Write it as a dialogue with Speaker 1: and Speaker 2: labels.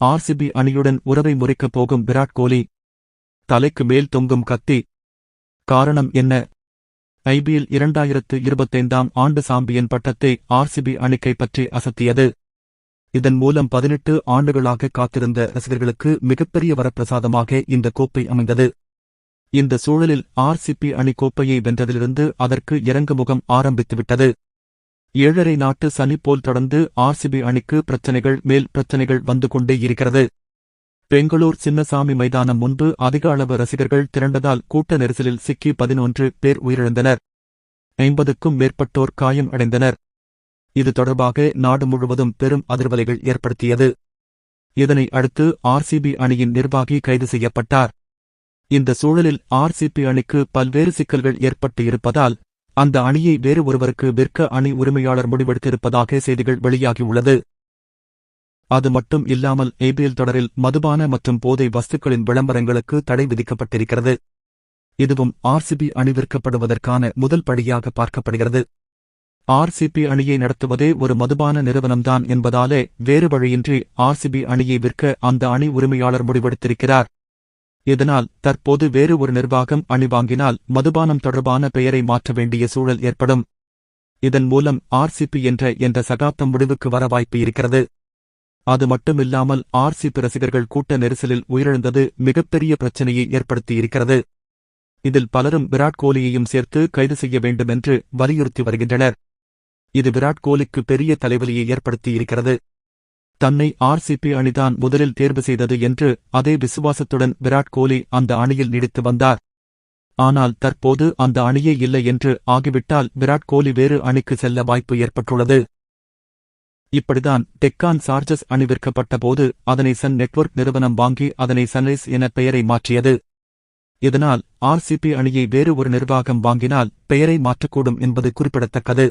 Speaker 1: RCB அணியுடன் உறவை முறைக்கப் போகும் விராட் கோலி. தலைக்கு மேல் தொங்கும் கத்தி. காரணம் என்ன? ஐபிஎல் இரண்டாயிரத்து இருபத்தைந்தாம் ஆண்டு சாம்பியன் பட்டத்தை ஆர்சிபி அணி கைப்பற்றி அசத்தியது. இதன் மூலம் பதினெட்டு ஆண்டுகளாக காத்திருந்த ரசிகர்களுக்கு மிகப்பெரிய வரப்பிரசாதமாக இந்த கோப்பை அமைந்தது. இந்த சூழலில் ஆர்சிபி அணி கோப்பையை வென்றதிலிருந்து அதற்கு இறங்குமுகம் ஆரம்பித்துவிட்டது. ஏழரை நாட்டு சனி போல் தொடர்ந்து ஆர்சிபி அணிக்கு பிரச்சனைகள் மேல் பிரச்சனைகள் வந்து கொண்டே இருக்கிறது. பெங்களூர் சின்னசாமி மைதானம் முன்பு அதிக அளவு ரசிகர்கள் திரண்டதால் கூட்ட நெரிசலில் சிக்கி பதினொன்று பேர் உயிரிழந்தனர். ஐம்பதுக்கும் மேற்பட்டோர் காயம் அடைந்தனர். இது தொடர்பாக நாடு முழுவதும் பெரும் அதிர்வலைகள் ஏற்படுத்தியது. இதனை அடுத்து ஆர்சிபி அணியின் நிர்வாகி கைது செய்யப்பட்டார். இந்த சூழலில் ஆர்சிபி அணிக்கு பல்வேறு சிக்கல்கள் ஏற்பட்டு இருப்பதால் அந்த அணியை வேறு ஒருவருக்கு விற்க அணி உரிமையாளர் முடிவெடுத்திருப்பதாக செய்திகள் வெளியாகியுள்ளது. அது மட்டும் இல்லாமல் ஏபிஎல் தொடரில் மதுபான மற்றும் போதை வஸ்துக்களின் விளம்பரங்களுக்கு தடை விதிக்கப்பட்டிருக்கிறது. இதுவும் ஆர்சிபி அணி விற்கப்படுவதற்கான முதல் படியாக பார்க்கப்படுகிறது. ஆர்சிபி அணியை நடத்துவதே ஒரு மதுபான நிறுவனம்தான் என்பதாலே வேறு வழியின்றி ஆர்சிபி அணியை விற்க அந்த அணி உரிமையாளர் முடிவெடுத்திருக்கிறார். இதனால் தற்போது வேறு ஒரு நிர்வாகம் அணிவாங்கினால் மதுபானம் தொடர்பான பெயரை மாற்ற வேண்டிய சூழல் ஏற்படும். இதன் மூலம் ஆர்சிபி என்ற என்ற சகாப்தம் முடிவுக்கு வர வாய்ப்பு இருக்கிறது. அது மட்டுமில்லாமல் ஆர்சிபி ரசிகர்கள் கூட்ட நெரிசலில் உயிரிழந்தது மிகப்பெரிய பிரச்சனையை ஏற்படுத்தியிருக்கிறது இதில் பலரும் விராட் கோலியையும் சேர்த்து கைது செய்ய வேண்டுமென்று வலியுறுத்தி வருகின்றனர். இது விராட் கோலிக்கு பெரிய தலைவலியை ஏற்படுத்தியிருக்கிறது தன்னை ஆர்சிபி அணிதான் முதலில் தேர்வு செய்தது என்று அதே விசுவாசத்துடன் விராட் கோலி அந்த அணியில் நீடித்து வந்தார். ஆனால் தற்போது அந்த அணியே இல்லை என்று ஆகிவிட்டால் விராட் கோலி வேறு அணிக்கு செல்ல வாய்ப்பு ஏற்பட்டுள்ளது. இப்படிதான் டெக்கான் சார்ஜஸ் அணி விற்கப்பட்டபோது அதனை சன் நெட்வொர்க் நிறுவனம் வாங்கி அதனை சன்ரைஸ் என பெயரை மாற்றியது. இதனால் ஆர்சிபி அணியை வேறு ஒரு நிர்வாகம் வாங்கினால் பெயரை மாற்றக்கூடும் என்பது குறிப்பிடத்தக்கது.